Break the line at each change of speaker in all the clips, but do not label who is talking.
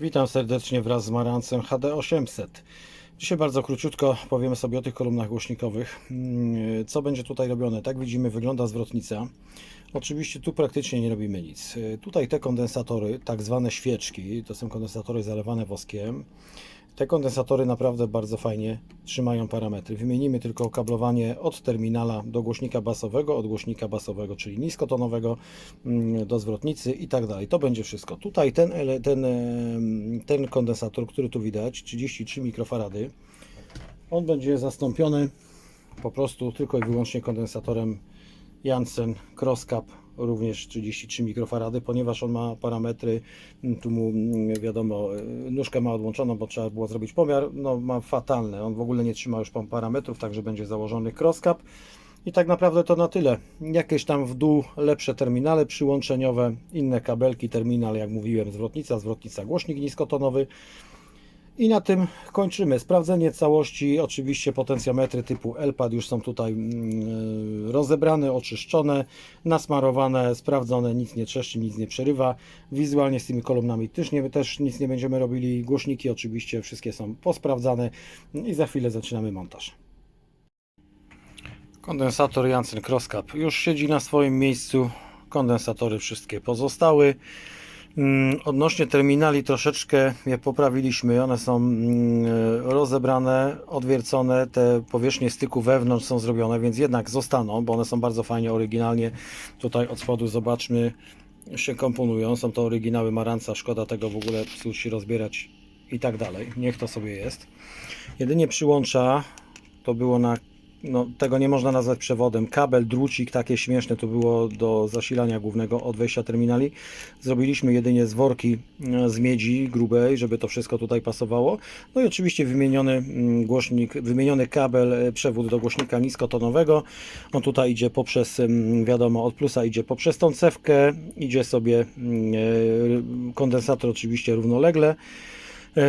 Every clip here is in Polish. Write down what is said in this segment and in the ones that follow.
Witam serdecznie wraz z Marancem HD800. Dzisiaj bardzo króciutko powiemy sobie o tych kolumnach głośnikowych. Mm, Co będzie tutaj robione? Tak widzimy, wygląda zwrotnica. Oczywiście tu praktycznie nie robimy nic. Y, Tutaj te kondensatory, tak zwane świeczki, to są kondensatory zalewane woskiem. Te kondensatory naprawdę bardzo fajnie trzymają parametry. Wymienimy tylko kablowanie od terminala do głośnika basowego, od głośnika basowego, czyli niskotonowego mm, do zwrotnicy i tak dalej. To będzie wszystko. Tutaj ten, ten, ten kondensator, który tu widać, 33 mikrofarady, on będzie zastąpiony po prostu tylko i wyłącznie kondensatorem Janssen Crosscap również 33 mikrofarady, ponieważ on ma parametry, mm, tu mu mm, wiadomo, y, nóżkę ma odłączoną, bo trzeba było zrobić pomiar, no ma fatalne, on w ogóle nie trzyma już parametrów, także będzie założony Crosscap i tak naprawdę to na tyle. Jakieś tam w dół lepsze terminale przyłączeniowe, inne kabelki, terminal, jak mówiłem, zwrotnica, zwrotnica, głośnik niskotonowy. I na tym kończymy. Sprawdzenie całości, oczywiście potencjometry typu LPAD już są tutaj mm, rozebrane, oczyszczone, nasmarowane, sprawdzone, nic nie trzeszczy, nic nie przerywa. Wizualnie z tymi kolumnami też, nie, też nic nie będziemy robili. Głośniki oczywiście wszystkie są posprawdzane i za chwilę zaczynamy montaż. Kondensator Janssen Crosscap już siedzi na swoim miejscu. Kondensatory wszystkie pozostały. Mm, Odnośnie terminali troszeczkę je poprawiliśmy. One są mm, rozebrane, odwiercone. Te powierzchnie styku wewnątrz są zrobione, więc jednak zostaną, bo one są bardzo fajnie, oryginalnie. Tutaj od spodu zobaczmy, się komponują. Są to oryginały Maranca. Szkoda tego w ogóle psuć rozbierać i tak dalej. Niech to sobie jest. Jedynie przyłącza to było na no, tego nie można nazwać przewodem. Kabel, drucik, takie śmieszne to było do zasilania głównego od wejścia terminali. Zrobiliśmy jedynie z worki e, z miedzi grubej, żeby to wszystko tutaj pasowało. No i oczywiście wymieniony mm, głośnik, wymieniony kabel, e, przewód do głośnika niskotonowego. On tutaj idzie poprzez, mm, wiadomo, od plusa idzie poprzez tą cewkę, idzie sobie mm, e, kondensator oczywiście równolegle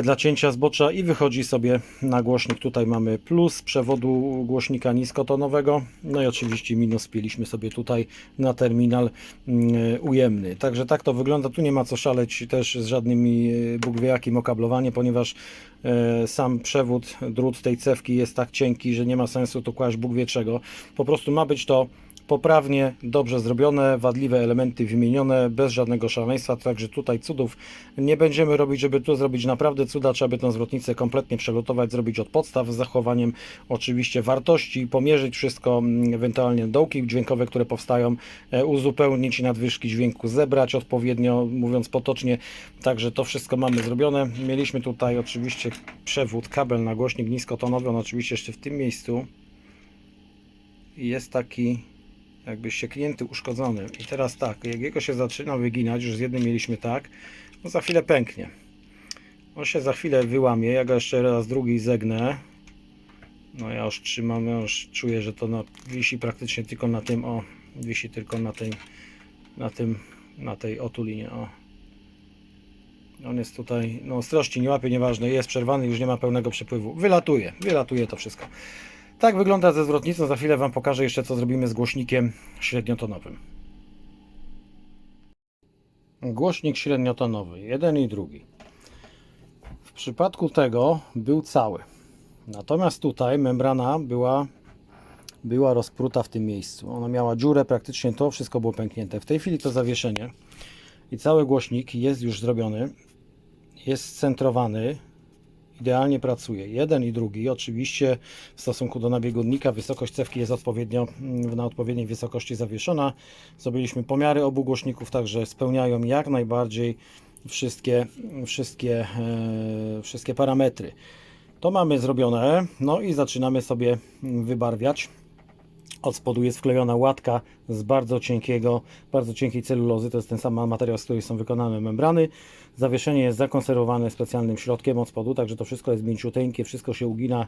dla cięcia zbocza i wychodzi sobie na głośnik. Tutaj mamy plus przewodu głośnika niskotonowego, no i oczywiście minus piliśmy sobie tutaj na terminal mm, ujemny. Także tak to wygląda. Tu nie ma co szaleć też z żadnymi e, Bóg wie jakim okablowaniem, ponieważ e, sam przewód, drut tej cewki jest tak cienki, że nie ma sensu tu kłaść Bóg wie czego. Po prostu ma być to poprawnie, dobrze zrobione, wadliwe elementy wymienione, bez żadnego szaleństwa, także tutaj cudów nie będziemy robić, żeby tu zrobić naprawdę cuda, trzeba by tę zwrotnicę kompletnie przelutować, zrobić od podstaw z zachowaniem oczywiście wartości, pomierzyć wszystko, mm, ewentualnie dołki dźwiękowe, które powstają, e, uzupełnić nadwyżki dźwięku, zebrać odpowiednio, mówiąc potocznie, także to wszystko mamy zrobione. Mieliśmy tutaj oczywiście przewód, kabel na głośnik niskotonowy, on oczywiście jeszcze w tym miejscu jest taki jakby ścieknięty, uszkodzony. I teraz tak, jak jego się zaczyna wyginać, już z jednym mieliśmy tak, no za chwilę pęknie. On się za chwilę wyłamie, ja go jeszcze raz drugi zegnę. No ja już trzymam, ja już czuję, że to na, wisi praktycznie tylko na tym, o, wisi tylko na tej, na tym, na tej otulinie, o. On jest tutaj, no ostrości nie łapie, nieważne, jest przerwany, już nie ma pełnego przepływu. Wylatuje, wylatuje to wszystko. Tak wygląda ze zwrotnicą. Za chwilę Wam pokażę jeszcze, co zrobimy z głośnikiem średniotonowym. Głośnik średniotonowy, jeden i drugi. W przypadku tego był cały. Natomiast tutaj membrana była, była rozpruta w tym miejscu. Ona miała dziurę, praktycznie to wszystko było pęknięte. W tej chwili to zawieszenie i cały głośnik jest już zrobiony. Jest scentrowany, idealnie pracuje. Jeden i drugi. Oczywiście w stosunku do nabiegunnika wysokość cewki jest odpowiednio mm, na odpowiedniej wysokości zawieszona. Zrobiliśmy pomiary obu głośników, także spełniają jak najbardziej wszystkie, wszystkie, e, wszystkie parametry. To mamy zrobione. No i zaczynamy sobie wybarwiać. Od spodu jest wklejona łatka z bardzo cienkiego, bardzo cienkiej celulozy. To jest ten sam materiał, z której są wykonane membrany. Zawieszenie jest zakonserwowane specjalnym środkiem od spodu, także to wszystko jest mięciuteńkie, wszystko się ugina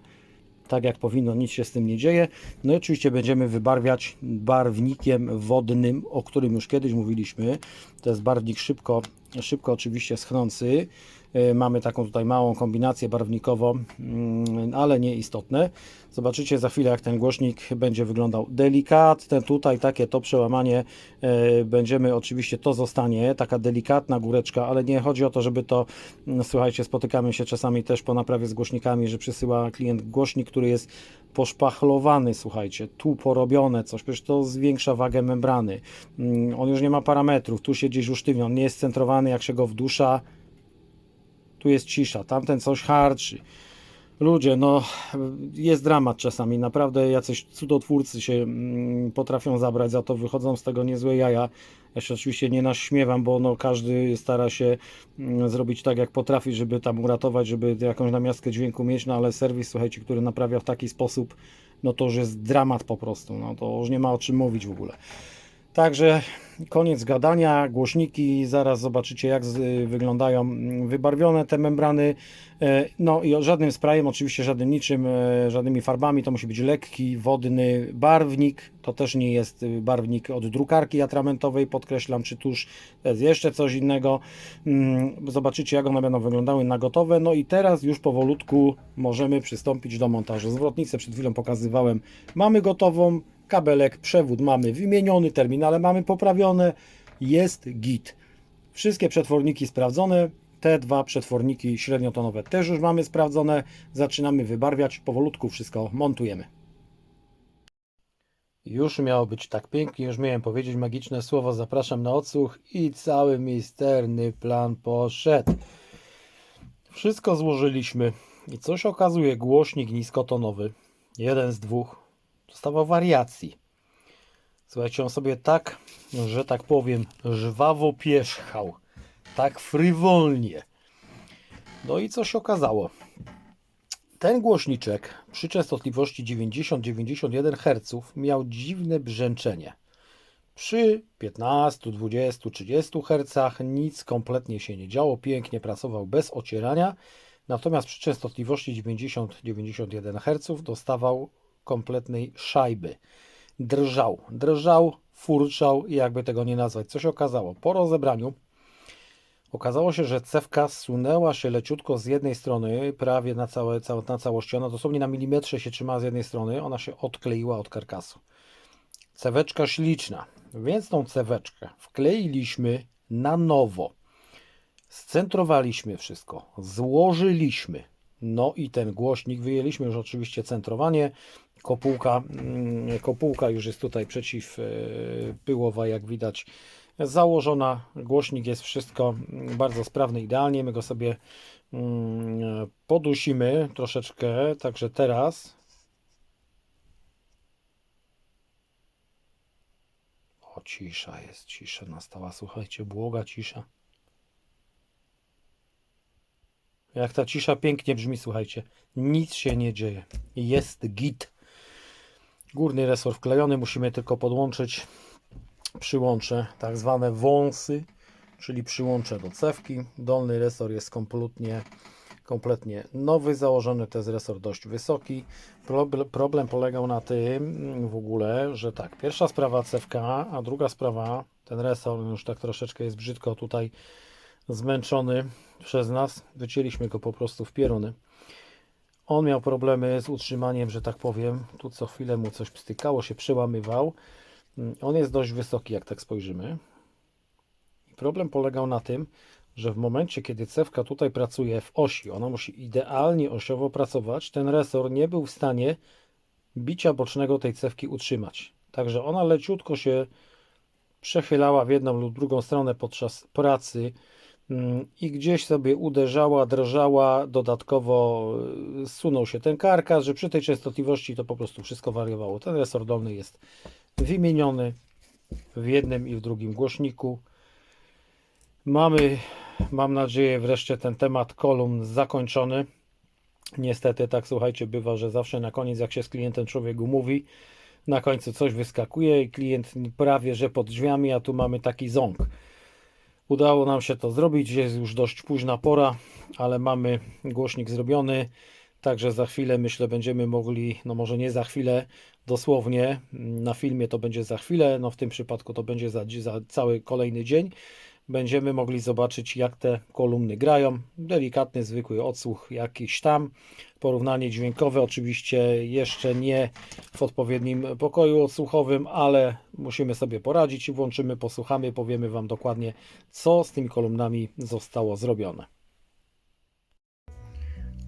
tak jak powinno, nic się z tym nie dzieje. No i oczywiście będziemy wybarwiać barwnikiem wodnym, o którym już kiedyś mówiliśmy. To jest barwnik szybko, szybko oczywiście schnący. E, Mamy taką tutaj małą kombinację barwnikową, mm, ale nieistotne. Zobaczycie za chwilę, jak ten głośnik będzie wyglądał delikatne. Tutaj takie to przełamanie e, będziemy, oczywiście to zostanie, taka delikatna góreczka, ale nie chodzi o to, żeby to, mm, słuchajcie, spotykamy się czasami też po naprawie z głośnikami, że przysyła klient głośnik, który jest poszpachlowany, słuchajcie, tu porobione coś, przecież to zwiększa wagę membrany. Mm, On już nie ma parametrów, tu się gdzieś usztywnia, on nie jest centrowany, jak się go wdusza, tu jest cisza, tamten coś harczy. Ludzie, no jest dramat czasami, naprawdę jacyś cudotwórcy się mm, potrafią zabrać za to, wychodzą z tego niezłe jaja. Ja się oczywiście nie naśmiewam, bo no, każdy stara się mm, zrobić tak jak potrafi, żeby tam uratować, żeby jakąś namiastkę dźwięku mieć, no ale serwis, słuchajcie, który naprawia w taki sposób, no to już jest dramat po prostu, no to już nie ma o czym mówić w ogóle. Także koniec gadania, głośniki, zaraz zobaczycie jak z, wyglądają mm, wybarwione te membrany. E, No i żadnym sprayem, oczywiście żadnym niczym, e, żadnymi farbami, to musi być lekki, wodny barwnik. To też nie jest y, barwnik od drukarki atramentowej, podkreślam, czy tuż to jest jeszcze coś innego. Mm, Zobaczycie jak one będą wyglądały na gotowe. No i teraz już powolutku możemy przystąpić do montażu. Zwrotnicę przed chwilą pokazywałem. Mamy gotową, kabelek, przewód mamy wymieniony, terminale mamy poprawione, jest git. Wszystkie przetworniki sprawdzone, te dwa przetworniki średniotonowe też już mamy sprawdzone. Zaczynamy wybarwiać, powolutku wszystko montujemy. Już miało być tak pięknie, już miałem powiedzieć magiczne słowo, zapraszam na odsłuch i cały misterny plan poszedł. Wszystko złożyliśmy i coś okazuje, głośnik niskotonowy, jeden z dwóch, dostawał wariacji. Słuchajcie, on sobie tak, że tak powiem, żwawo pierzchał, tak frywolnie. No i co się okazało? Ten głośniczek przy częstotliwości 90-91 Hz miał dziwne brzęczenie. Przy 15, 20, 30 Hz nic kompletnie się nie działo, pięknie pracował bez ocierania, natomiast przy częstotliwości 90-91 Hz dostawał kompletnej szajby. Drżał, drżał, furczał i jakby tego nie nazwać. Co się okazało? Po rozebraniu okazało się, że cewka zsunęła się leciutko z jednej strony, prawie na, całe, całe, na całości. Ona dosłownie na milimetrze się trzymała z jednej strony, ona się odkleiła od karkasu. Ceweczka śliczna, więc tą ceweczkę wkleiliśmy na nowo. Scentrowaliśmy wszystko, złożyliśmy. No i ten głośnik wyjęliśmy już oczywiście centrowanie. Kopułka, mm, kopułka już jest tutaj przeciwpyłowa, jak widać, założona. Głośnik jest wszystko mm, bardzo sprawny, idealnie. My go sobie mm, podusimy troszeczkę, także teraz. O, cisza jest, cisza nastała. Słuchajcie, błoga cisza. Jak ta cisza pięknie brzmi, słuchajcie. Nic się nie dzieje. Jest git. Górny resor wklejony, musimy tylko podłączyć przyłącze, tak zwane wąsy, czyli przyłącze do cewki. Dolny resor jest kompletnie, kompletnie nowy, założony to jest resor dość wysoki. Proble- Problem polegał na tym w ogóle, że tak, pierwsza sprawa cewka, a druga sprawa ten resor już tak troszeczkę jest brzydko tutaj zmęczony przez nas. Wycięliśmy go po prostu w pieruny. On miał problemy z utrzymaniem, że tak powiem. Tu co chwilę mu coś stykało, się przełamywał. Mm, On jest dość wysoki, jak tak spojrzymy. Problem polegał na tym, że w momencie, kiedy cewka tutaj pracuje w osi, ona musi idealnie osiowo pracować, ten resor nie był w stanie bicia bocznego tej cewki utrzymać. Także ona leciutko się przechylała w jedną lub drugą stronę podczas pracy i gdzieś sobie uderzała, drżała, dodatkowo y, zsunął się ten karkas, że przy tej częstotliwości to po prostu wszystko wariowało. Ten resor dolny jest wymieniony w jednym i w drugim głośniku. Mamy, mam nadzieję, wreszcie ten temat kolumn zakończony. Niestety, tak słuchajcie, bywa, że zawsze na koniec, jak się z klientem człowiek umówi, na końcu coś wyskakuje i klient prawie że pod drzwiami, a tu mamy taki ząg. Udało nam się to zrobić, jest już dość późna pora, ale mamy głośnik zrobiony, także za chwilę myślę będziemy mogli, no może nie za chwilę, dosłownie na filmie to będzie za chwilę, no w tym przypadku to będzie za, za cały kolejny dzień. Będziemy mogli zobaczyć, jak te kolumny grają. Delikatny, zwykły odsłuch jakiś tam. Porównanie dźwiękowe, oczywiście jeszcze nie w odpowiednim pokoju odsłuchowym, ale musimy sobie poradzić włączymy, posłuchamy, powiemy Wam dokładnie, co z tymi kolumnami zostało zrobione.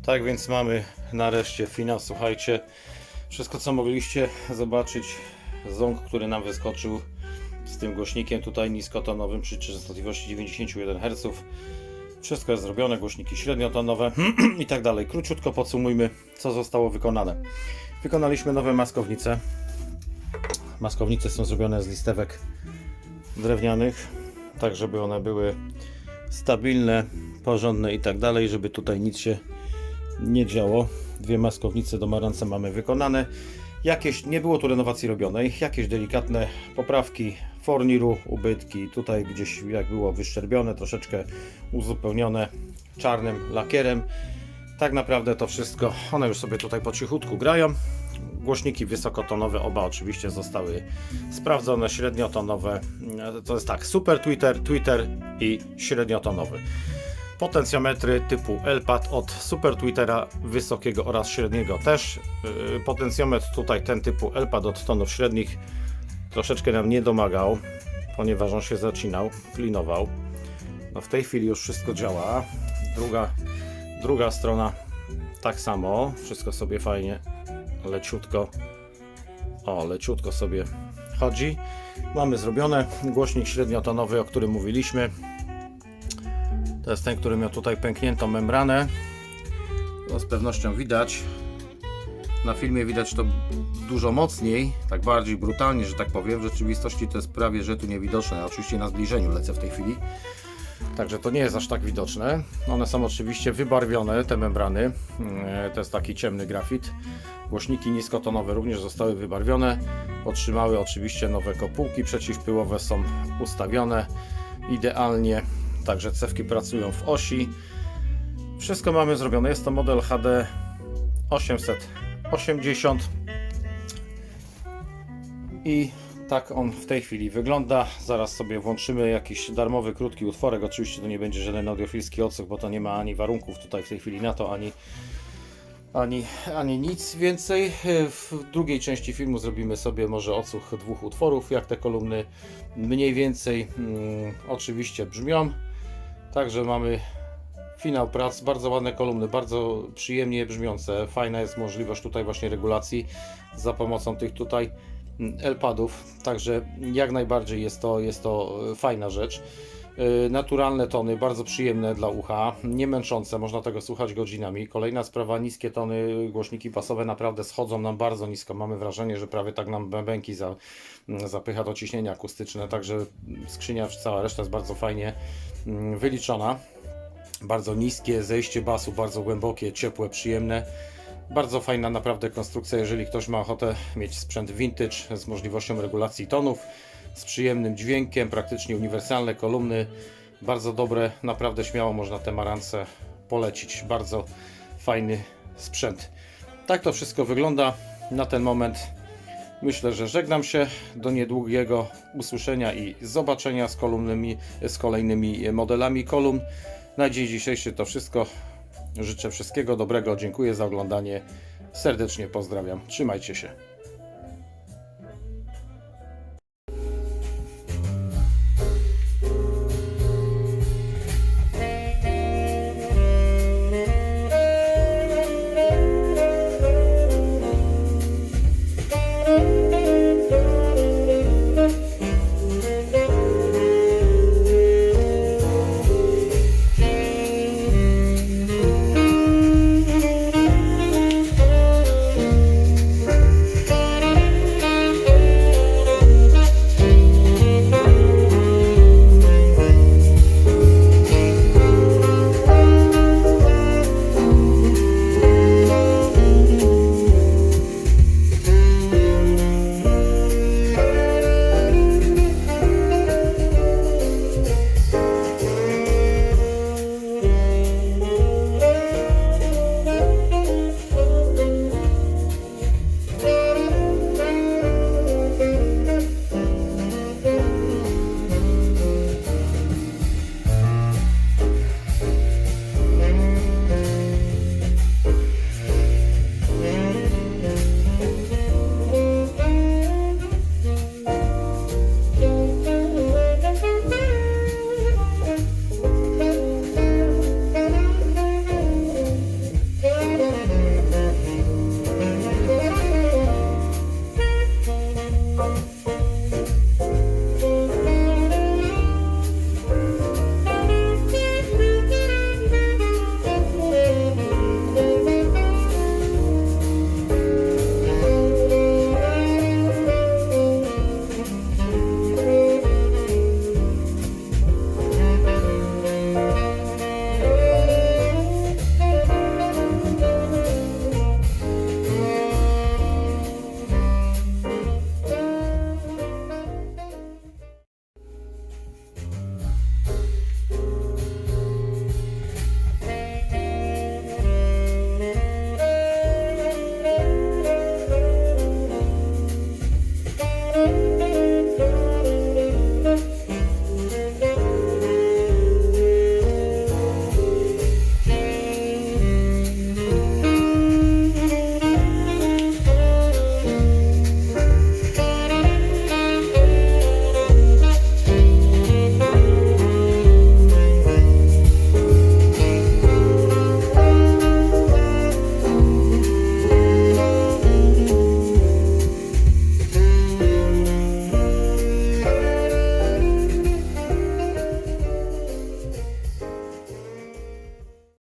Tak więc mamy nareszcie finał. Słuchajcie, wszystko co mogliście zobaczyć, ząg, który nam wyskoczył z tym głośnikiem tutaj niskotonowym przy częstotliwości 91 Hz. Wszystko jest zrobione, głośniki średniotonowe i tak dalej. Króciutko podsumujmy, co zostało wykonane. Wykonaliśmy nowe maskownice. Maskownice są zrobione z listewek drewnianych, tak żeby one były stabilne, porządne i tak dalej, żeby tutaj nic się nie działo. Dwie maskownice do marance mamy wykonane. Jakieś, nie było tu renowacji robionej, jakieś delikatne poprawki forniru, ubytki, tutaj gdzieś jak było wyszczerbione, troszeczkę uzupełnione czarnym lakierem. Tak naprawdę to wszystko, one już sobie tutaj po cichutku grają. Głośniki wysokotonowe, oba oczywiście zostały sprawdzone, średniotonowe. To jest tak, super Twitter, Twitter i średniotonowy. Potencjometry typu LPAD od Super Twittera wysokiego oraz średniego też. Yy, Potencjometr tutaj ten typu LPAD od tonów średnich troszeczkę nam nie domagał, ponieważ on się zacinał, klinował. No w tej chwili już wszystko działa. Druga, druga strona tak samo, wszystko sobie fajnie, leciutko, o leciutko sobie chodzi. Mamy zrobione głośnik średniotonowy, o którym mówiliśmy. To jest ten, który miał tutaj pękniętą membranę. To z pewnością widać. Na filmie widać to dużo mocniej, tak bardziej brutalnie, że tak powiem. W rzeczywistości to jest prawie, że tu niewidoczne. Oczywiście na zbliżeniu lecę w tej chwili. Także to nie jest aż tak widoczne. One są oczywiście wybarwione, te membrany. E, To jest taki ciemny grafit. Głośniki niskotonowe również zostały wybarwione. Otrzymały oczywiście nowe kopułki przeciwpyłowe, są ustawione idealnie. Także cewki pracują w osi. Wszystko mamy zrobione. Jest to model HD 880 i tak on w tej chwili wygląda. Zaraz sobie włączymy jakiś darmowy, krótki utworek. Oczywiście to nie będzie żaden audiofilski odsłuch, bo to nie ma ani warunków tutaj w tej chwili na to, ani, ani, ani nic więcej. W drugiej części filmu zrobimy sobie może odsłuch dwóch utworów, jak te kolumny mniej więcej mm, oczywiście brzmią. Także mamy finał prac, bardzo ładne kolumny, bardzo przyjemnie brzmiące. Fajna jest możliwość tutaj właśnie regulacji za pomocą tych tutaj mm, L-padów, także jak najbardziej jest to, jest to e, fajna rzecz. E, Naturalne tony, bardzo przyjemne dla ucha, nie męczące, można tego słuchać godzinami. Kolejna sprawa, niskie tony, głośniki basowe naprawdę schodzą nam bardzo nisko. Mamy wrażenie, że prawie tak nam bębenki za, zapycha to ciśnienie akustyczne, także skrzynia, cała reszta jest bardzo fajnie mm, wyliczona. Bardzo niskie zejście basu, bardzo głębokie, ciepłe, przyjemne. Bardzo fajna naprawdę konstrukcja, jeżeli ktoś ma ochotę mieć sprzęt vintage z możliwością regulacji tonów, z przyjemnym dźwiękiem, praktycznie uniwersalne kolumny. Bardzo dobre, naprawdę śmiało można te marance polecić. Bardzo fajny sprzęt. Tak to wszystko wygląda na ten moment. Myślę, że żegnam się do niedługiego usłyszenia i zobaczenia z kolumnymi, z kolejnymi modelami kolumn. Na dzień dzisiejszy to wszystko. Życzę wszystkiego dobrego. Dziękuję za oglądanie. Serdecznie pozdrawiam. Trzymajcie się.